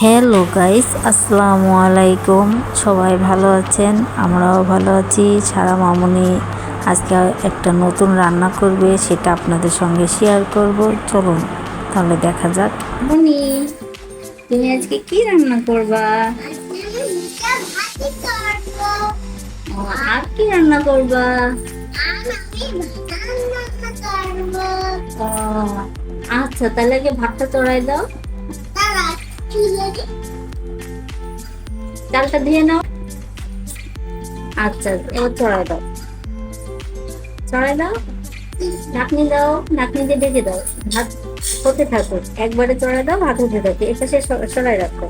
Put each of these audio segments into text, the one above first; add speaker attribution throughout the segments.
Speaker 1: Hello guys আসসালামু আলাইকুম সবাই ভালো আছেন? আমরাও ভালো আছি। সারা মামুনি আজকে একটা নতুন রান্না করবে, সেটা আপনাদের সঙ্গে শেয়ার করব। চলুন, তাহলে দেখা যাক।
Speaker 2: মনি তুমি আজকে কি রান্না করবা? আর কি রান্না করবা? আচ্ছা তাহলে আগে ভাতটা চড়াই দাও। চালটা ধুয়ে নাও। আচ্ছা এবার চড়াই দাও। চড়াই দাও নাকনি দাও নাকনি দিয়ে ডেকে দাও। ভাত হতে থাকুক একবারে চড়াই দাও ভাত হতে থাকে এটা সে সরাই রাখো।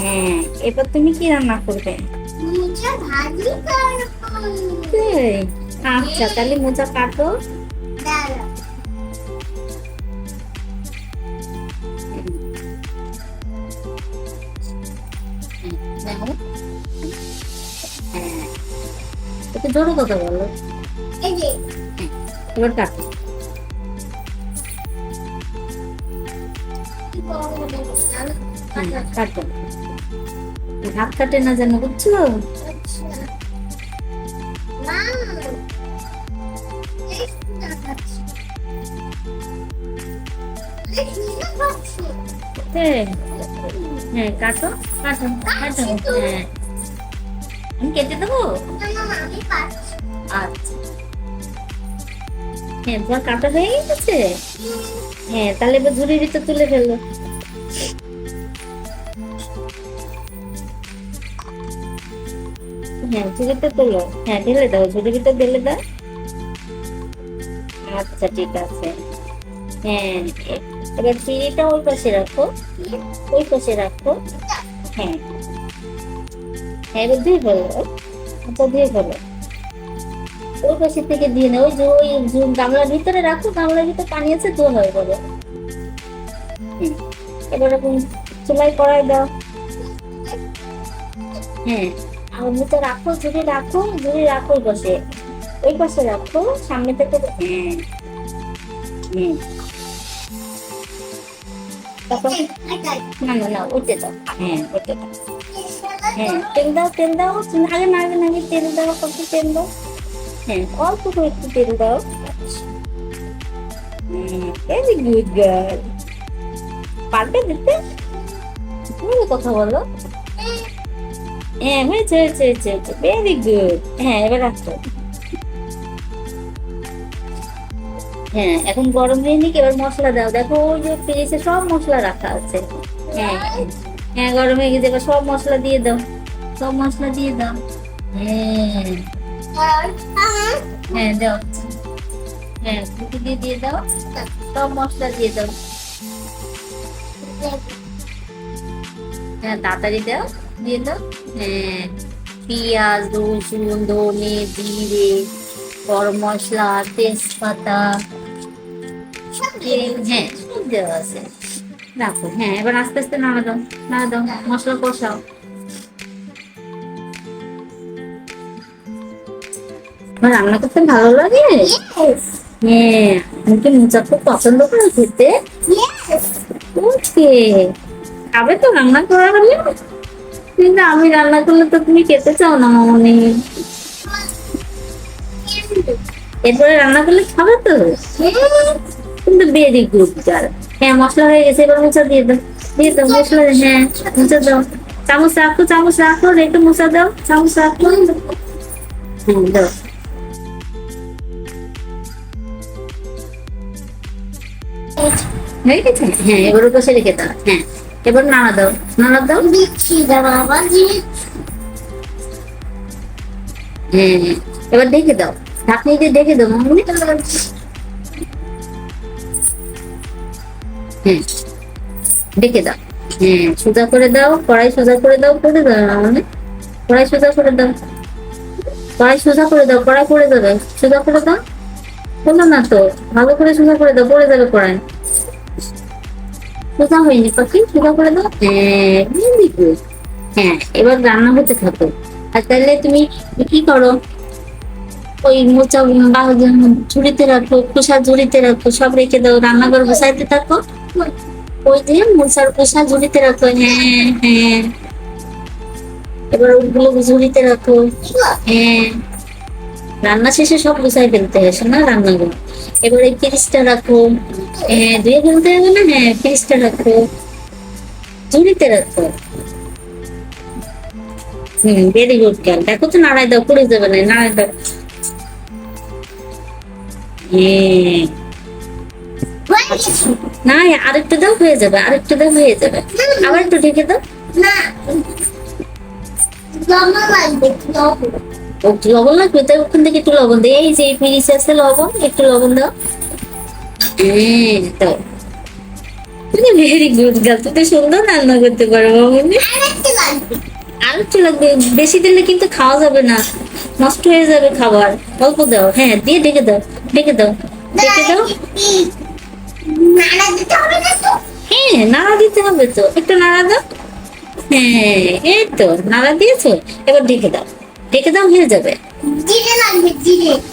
Speaker 2: হ্যাঁ এবার তুমি কি রান্না করবে? আচ্ছা তাহলে মোচা কাটো। একটু জোরে কথা বলো এবার কাটো। হ্যাঁ, কাটো হাত কাটে না যেন বুঝছ? হ্যাঁ হ্যাঁ কাটো কাটো কাটো হ্যাঁ। আমি কেটে দেবো? আচ্ছা। হ্যাঁ তোমার কাটা হয়ে গেছে? হ্যাঁ তাহলে এবার ঝুড়ির ভিতর তুলে ফেলল হ্যাঁ ঝুড়িতে তোলো। হ্যাঁ ঢেলে দাও ঝুড়ির ভিতর ঢেলে দাও। আচ্ছা ঠিক আছে। হ্যাঁ এবার চিড়িটা ওই পাশে রাখো। ওই পাশে রাখো। হ্যাঁ। হ্যাঁ এবার ধুয়ে ফেলো। আচ্ছা ধুয়ে ফেলো। ওই পাশে থেকে দিয়ে না ওই যে ওই গামলার ভিতরে রাখো গামলার ভিতরে পানি আছে ধোয়া হয়ে যাবে। এবার এরকম চুলাই কড়াই দাও। হ্যাঁ আর ভিতরে রাখো ঝুড়ি রাখো ঝুড়ি রাখো ওই পাশে। ওই পাশে রাখো সামনে থেকে হ্যাঁ। হুম তারপর না না না ওইতে দাও। হ্যাঁ ওইতে দাও। হ্যাঁ তেল দাও তেল দাও আগে না আগে তেল দাও কত তেল দাও হ্যাঁ অল্প করে একটু তেল দাও ভেরি গুড গার্ল পারবে দিতে তুমি কথা বলো হ্যাঁ হয়েছে হয়েছে হয়েছে হয়েছে ভেরি গুড হ্যাঁ এবার রাখো হ্যাঁ এখন গরম হয়ে এবার মশলা দাও? দেখো ওই যে ফ্রিজে সব মশলা রাখা আছে। হ্যাঁ হ্যাঁ গরম হয়ে গেছে। সব মশলা দিয়ে দাও। সব মশলা দিয়ে দাও। হ্যাঁ। হ্যাঁ দাও। হ্যাঁ ফুটি দিয়ে দিয়ে দাও। সব মশলা দিয়ে দাও। হ্যাঁ তাড়াতাড়ি দাও। দিয়ে দাও। হ্যাঁ। পেঁয়াজ, রসুন, ধনে, জিরে, গরম মশলা, তেজপাতা। হ্যাঁ সব দেওয়া আছে। রাখো। হ্যাঁ এবার আস্তে আস্তে নাড়া দাও নাড়া দাও মশলা কষাও। আমার রান্না করতে ভালো লাগে? হ্যাঁ আমি কি মোচা খুব পছন্দ করে খেতে? ওকে। খাবে তো রান্না করা হলে। কিন্তু আমি রান্না করলে তো তুমি খেতে চাও না মামনি। এরপরে রান্না করলে খাবে তো? কিন্তু ভেরি গুড গার্ল হ্যাঁ মশলা হয়ে গেছে, এবার মোচা দিয়ে দাও। দিয়ে দাও, মশলা হ্যাঁ মোচা দাও। চামচ রাখো চামচ রাখো একটু মোচা দাও, চামচ রাখো। হ্যাঁ দাও। হয়ে গেছে? হ্যাঁ এবার পাশে রেখে দাও হ্যাঁ। এবার নাড়া দাও নাড়া দাও। হ্যাঁ হ্যাঁ। এবার দেখে দাও। ঢাকনি দিয়ে দেখে দাও, মামনি। দেখে দাও। হ্যাঁ সোজা করে দাও, কড়াই সোজা করে দাও করে দাও মানে কড়াই সোজা করে দাও। কড়াই সোজা করে দাও, কড়াই পড়ে যাবে। সোজা করে দাও। হলো না তো? ভালো করে সোজা করে দাও, পড়ে যাবে কড়াই। সোজা হয়নি পাখি, সোজা করে দাও। হ্যাঁ হ্যাঁ এবার রান্না হতে থাকো। আর তাহলে তুমি কি করো? ওই মোচা বা ঝুড়িতে রাখো, খোসা ঝুড়িতে রাখো, সব রেখে দাও। রান্নাঘর বসাইতে থাকো। ওই দিয়ে ঝুড়িতে রাখো হ্যাঁ হ্যাঁ। এবার ওগুলো ঝুড়িতে রাখো হ্যাঁ। রান্না শেষে সব গুছাই ফেলতে না রান্নাগুলো এবার এই রাখো হ্যাঁ ফেলতে হবে না হ্যাঁ রাখো। ঝুড়িতে রাখো। হুম ভেরি গুড গার্ল দেখো তো নাড়াই দাও, পড়ে যাবে না নাড়াই দাও। হ্যাঁ। না আরেকটু দাও হয়ে যাবে আরেকটু দাও হয়ে যাবে। আবার একটু ঢেকে দাও। লবণ লাগবে তাই ওখান থেকে একটু লবণ দে এই যে এই আছে লবণ একটু লবণ দাও। হ্যাঁ দাও তুমি ভেরি গুড গার্ল তুমি সুন্দর রান্না করতে পারো মামনি। আর একটু লাগবে বেশি দিলে কিন্তু খাওয়া যাবে না। নষ্ট হয়ে যাবে খাবার। অল্প দাও হ্যাঁ দিয়ে ঢেকে দাও ঢেকে দাও। ঢেকে দাও। হ্যাঁ নাড়া দিতে হবে তো। একটু নাড়া দাও। হ্যাঁ এই তো নাড়া দিয়েছ? এবার ঢেকে দাও। ঢেকে দাও হয়ে যাবে।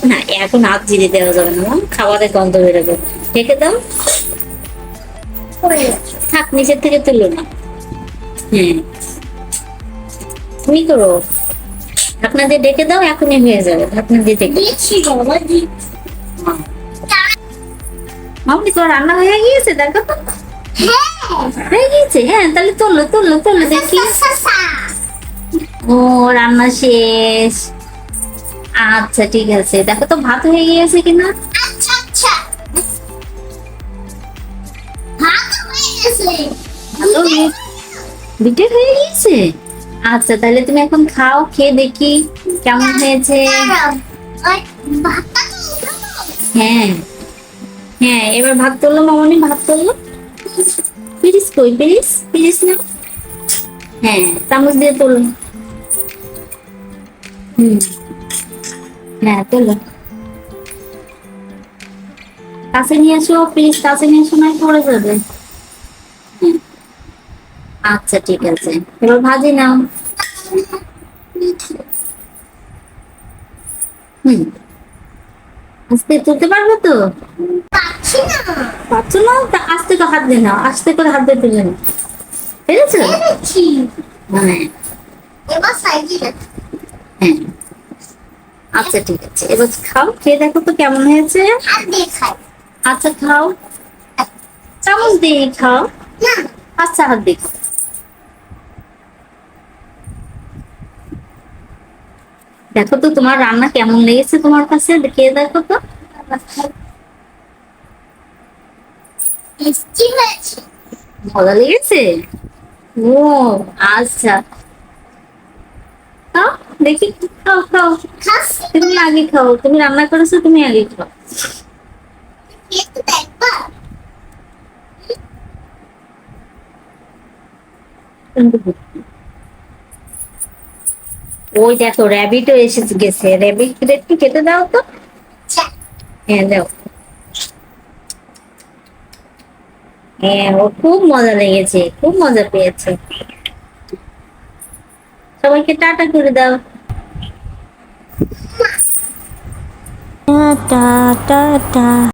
Speaker 2: না এখন হাত জিরে দেওয়া যাবে না খাবারের গন্ধ বেরোবে। ঢেকে দাও। থাক নিচের থেকে তুলো না। হ্যাঁ। তুমি করো। ঢাকনা দিয়ে ডেকে দাও এখনই হয়ে যাবে। ঢাকনা দিয়ে ডেকে মামনি তোমার রান্না হয়ে গিয়েছে? দেখো তো। হয়ে গিয়েছে? হ্যাঁ তাহলে দেখি। ও রান্না শেষ। আচ্ছা ঠিক আছে। দেখো তো ভাত হয়ে গিয়েছে কিনা বিটের হয়ে গিয়েছে? আচ্ছা তাহলে তুমি এখন খাও খেয়ে দেখি কেমন হয়েছে। হ্যাঁ। হ্যাঁ এবার ভাত তুললো মামনি ভাত তুললো পিরিস কই? পিরিস? পিরিস না? হ্যাঁ চামচ দিয়ে তুলো। হুম। হ্যাঁ তুলো। কাছে নিয়ে আসো প্লিজ কাছে নিয়ে আসো না পড়ে যাবে। আচ্ছা ঠিক আছে। এবার ভাজি নাও। হুম। আস্তে তুলতে পারবে তো? পারছ না। তা আস্তে করে হাত দিয়ে নাও। আস্তে করে হাত দিয়ে তুলে নাও। পেরেছ? মানে? হ্যাঁ। আচ্ছা ঠিক আছে। এবার খাও। খেয়ে দেখো তো কেমন হয়েছে। আচ্ছা খাও। চামচ দিয়ে খাও। আচ্ছা হাত দিয়ে খাও। দেখো তো তোমার রান্না কেমন লেগেছে তোমার কাছে? খেয়ে দেখো তো। মজা লেগেছে ও আচ্ছা। খাও দেখি। খাও খাও। তুমি আগে খাও। তুমি রান্না করেছ তুমি আগে খাও। ওই দেখো র্যাবিটও এসে গেছে। র্যাবিট একটু খেতে দাও তো। হ্যাঁ দাও। হ্যাঁ ও খুব মজা লেগেছে, খুব মজা পেয়েছে। সবাইকে টাটা করে দাও।
Speaker 1: টা টা টা